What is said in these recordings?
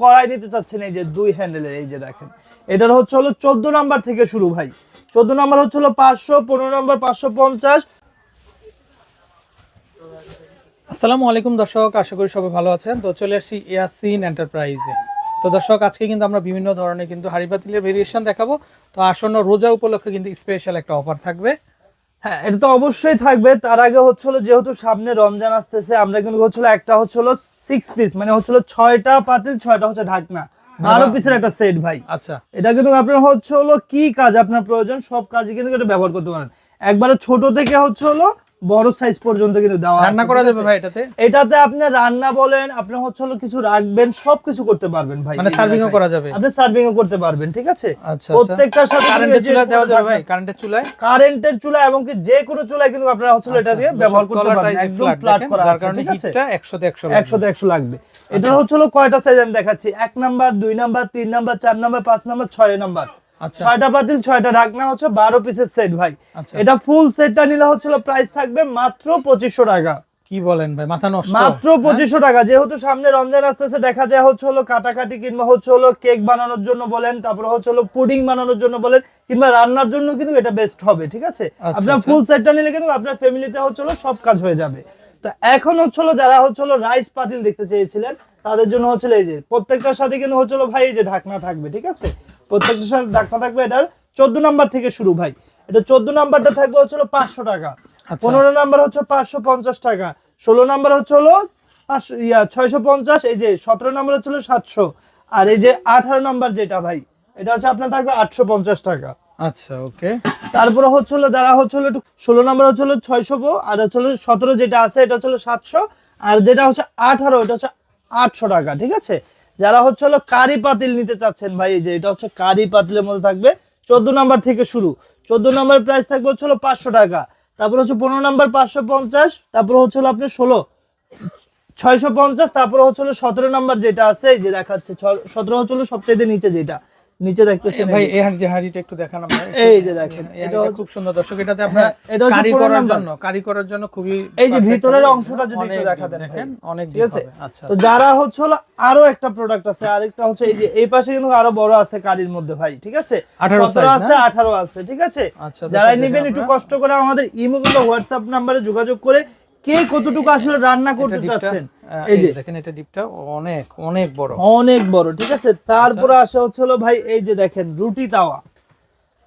কড়াই নিতে চাচ্ছেন এই যে দুই হ্যান্ডেলের এই যে দেখেন। এটার হচ্ছে হলো চোদ্দ নাম্বার থেকে শুরু ভাই। চোদ্দ নাম্বার হচ্ছে হলো পাঁচশো, পনেরো নাম্বার পাঁচশো পঞ্চাশ। আসসালামু আলাইকুম দর্শক, আশা করি সবাই ভালো আছেন। তো চলে আসছি ইয়াসিন এন্টারপ্রাইজে তো দর্শক, আজকে কিন্তু আমরা বিভিন্ন ধরনের কিন্তু হাড়ি পাতিলের ভেরিয়েশন দেখাবো। তো আসন্ন রোজা উপলক্ষে কিন্তু স্পেশাল একটা অফার থাকবে। হ্যাঁ এটা তো অবশ্যই থাকবে। তার আগে হচ্ছিল যেহেতু সামনে রমজান আসতেছে আমরা কিন্তু হচ্ছিল একটা হচ্ছিল সিক্স পিস মানে হচ্ছিল ছয়টা পাতিল ছয়টা হচ্ছে ঢাকনা। বারো পিসের একটা সেট ভাই। আচ্ছা। এটা কিন্তু আপনার হচ্ছে হলো কি কাজ আপনার প্রয়োজন সব কাজে কিন্তু এটা ব্যবহার করতে পারেন। একবারে ছোট থেকে হচ্ছে হলো বড় সাইজ পর্যন্ত কিন্তু দেওয়া রান্না করা যাবে ভাই এটাতে? এটাতে আপনি রান্না বলেন আপনি হচ্ছে হলো কিছু রাখবেন সবকিছু করতে পারবেন ভাই মানে সার্ভিংও করা যাবে? আপনি সার্ভিংও করতে পারবেন ঠিক আছে? আচ্ছা প্রত্যেকটার সাথে কারেন্টের চুলায় দেওয়া যাবে ভাই কারেন্টের চুলায়? কারেন্টের চুলা এবং কি যে কোনো চুলায় কিন্তু আপনারা হচ্ছে এটা দিয়ে আচ্ছা, ব্যবহার করতে পারবেন একদম ফ্ল্যাট করা আছে কারণে ঠিক আছে? হিটটা 100 তে 100 একশো একশো লাগবে। এটা হচ্ছে হলো কয়টা সাইজ আমি দেখাচ্ছি? এক নাম্বার দুই নাম্বার তিন নাম্বার চার নাম্বার পাঁচ নাম্বার ছয় নাম্বার আচ্ছা ছয়টা পাতিল ছয়টা ঢাকনা হচ্ছে বারো পিসের সেট ভাই। আচ্ছা। এটা ফুল সেটটা নিলে হচ্ছিল প্রাইস থাকবে মাত্র পঁচিশশো টাকা। কি বলেন ভাই মাথা নষ্ট। মাত্র পঁচিশশো টাকা। যেহেতু সামনে রমজান আসতেছে দেখা যায় হচ্ছে হলো কাটাকাটি কিংবা হচ্ছে হলো কেক বানানোর জন্য বলেন তারপরে হচ্ছে হলো পুডিং বানানোর জন্য বলেন কিংবা রান্নার জন্য কিন্তু এটা বেস্ট হবে ঠিক আছে? আচ্ছা, আপনার আচ্ছা। ফুল সেটটা নিলে কিন্তু আপনার ফ্যামিলিতে হচ্ছে হলো সব কাজ হয়ে যাবে। তো এখন হচ্ছে হলো যারা হচ্ছে হলো রাইস পাতিল দেখতে চেয়েছিলেন তাদের জন্য হচ্ছে এই যে প্রত্যেকটার সাথে কিন্তু হচ্ছে হলো ভাই এই যে ঢাকনা থাকবে ঠিক আছে? প্রত্যেকটার সাথে ঢাকনা থাকবে এটার চোদ্দ নাম্বার থেকে শুরু ভাই। এটা চোদ্দ নাম্বারটা থাকবে হচ্ছে হলো পাঁচশো টাকা। আচ্ছা। পনেরো নাম্বার হচ্ছে পাঁচশো পঞ্চাশ টাকা। ষোলো নাম্বার হচ্ছে হলো পাঁচশো ইয়া ছয়শো পঞ্চাশ এই যে সতেরো নাম্বার হচ্ছে হলো সাতশো। আর এই যে আঠারো নাম্বার যেটা ভাই এটা হচ্ছে আপনার থাকবে আটশো পঞ্চাশ টাকা। আচ্ছা ওকে। তারপরে হচ্ছে হলো যারা হচ্ছে হলো একটু ষোলো নাম্বার হচ্ছে হলো ছয়শো আর হচ্ছে হলো সতেরো যেটা আছে এটা হচ্ছে হলো সাতশো। আর যেটা হচ্ছে আঠারো এটা হচ্ছে আটশো টাকা ঠিক আছে? যারা হচ্ছে হলো কারি পাতিল নিতে চাচ্ছেন ভাই, এই যে এটা হচ্ছে কারি পাতিলের মধ্যে থাকবে। চোদ্দ নাম্বার থেকে শুরু। চোদ্দ নাম্বার প্রাইস থাকবে হচ্ছে হলো পাঁচশো টাকা। তারপর হচ্ছে পনেরো নাম্বার পাঁচশো পঞ্চাশ, তারপর হচ্ছে হলো আপনি ষোলো, ছয়শো পঞ্চাশ, তারপর হচ্ছে হলো সতেরো নাম্বার যেটা আছে, এই যে দেখাচ্ছে সতেরো হচ্ছে হলো সবচেয়ে নিচে যেটা। নিচে দেখতেছেন ভাই এই যে। হাঁড়িটা একটু দেখান আমরা। এই যে দেখেন, এটা খুব সুন্দর। দর্শক এটাতে আপনার হ্যাঁ, এটা কারি করার জন্য কারি করার জন্য খুবই এই যে ভিতরের অংশটা যদি একটু অনেক দেখাতেন দেখেন অনেক ঠিক আছে? আচ্ছা তো যারা হচ্ছে আরও একটা প্রোডাক্ট আছে আরেকটা হচ্ছে এই যে এই পাশে কিন্তু আরও বড় আছে কারির মধ্যে ভাই ঠিক আছে? 18 সতেরো আছে না? আঠারো আছে ঠিক আছে? আচ্ছা, যারা নেবেন একটু কষ্ট করে আমাদের ইমো কিংবা হোয়াটসঅ্যাপ নাম্বারে যোগাযোগ করে কে কতটুকু আসলে রান্না করতে চাচ্ছেন। এই যে। দেখেন এটা ডিপটা অনেক অনেক বড়। অনেক বড় ঠিক আছে? তারপরে আসে হচ্ছে হলো ভাই এই যে দেখেন রুটি তাওয়া।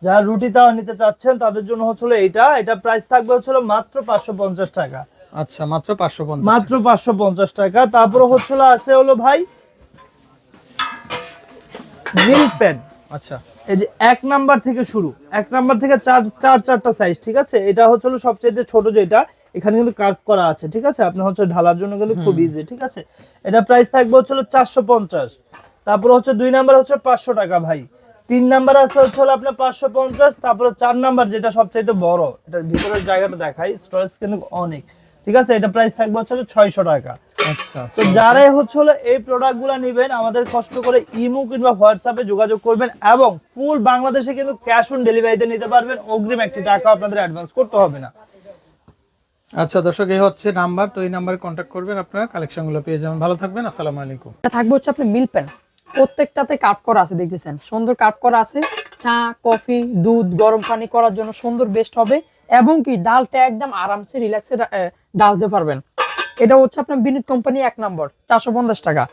যারা রুটি তাওয়া নিতে চাচ্ছেন তাদের জন্য হচ্ছে হলো এইটা এটা প্রাইস থাকবে হচ্ছে হলো মাত্র পাঁচশো পঞ্চাশ টাকা। আচ্ছা মাত্র পাঁচশো পঞ্চাশ মাত্র পাঁচশো পঞ্চাশ টাকা। তারপরে হচ্ছে হলো আছে হলো ভাই মিল্ক প্যান আচ্ছা। এই যে এক নাম্বার থেকে শুরু এক নাম্বার থেকে চার চার চারটা সাইজ ঠিক আছে? এটা হচ্ছে হলো সবচেয়ে ছোট যেটা। এখানে কিন্তু কার্ভ করা আছে ঠিক আছে? আপনি হচ্ছে ঢালার জন্য কিন্তু খুব ইজি ঠিক আছে? এটা প্রাইস থাকবে হচ্ছে হলো চারশো পঞ্চাশ। তারপর হচ্ছে দুই নাম্বার হচ্ছে পাঁচশো টাকা ভাই। তিন নাম্বার আছে হচ্ছে হলো আপনার পাঁচশো পঞ্চাশ তারপরে চার নাম্বার যেটা সবচাইতে বড় এটার ভিতরের জায়গাটা দেখাই স্টোরেজ কিন্তু অনেক ঠিক আছে? এটা প্রাইস থাকবে হচ্ছে হলো ছয়শো টাকা। আচ্ছা তো যারাই হচ্ছে হলো এই প্রোডাক্টগুলো নেবেন আমাদের কষ্ট করে ইমো কিংবা হোয়াটসঅ্যাপে যোগাযোগ করবেন এবং ফুল বাংলাদেশে কিন্তু ক্যাশ অন ডেলিভারিতে নিতে পারবেন। অগ্রিম একটি টাকা আপনাদের অ্যাডভান্স করতে হবে না। আচ্ছা দর্শক, এই হচ্ছে নাম্বার। তো এই নাম্বারে কন্ট্যাক্ট করবেন আপনারা কালেকশনগুলো পেয়ে যাবেন। ভালো থাকবেন, আসসালামু আলাইকুম। থাকবে হচ্ছে আপনি মিল প্যান প্রত্যেকটাতে কাপ করা আছে, দেখতেছেন? সুন্দর কাপ করা আছে। চা কফি দুধ, গরম পানি করার জন্য সুন্দর বেস্ট হবে। এবং কি, ডালটা একদম আরামসে রিল্যাক্সে ডালতে পারবেন। এটা হচ্ছে আপনার বিনিত কোম্পানি এক নম্বর, চারশো পঞ্চাশ টাকা।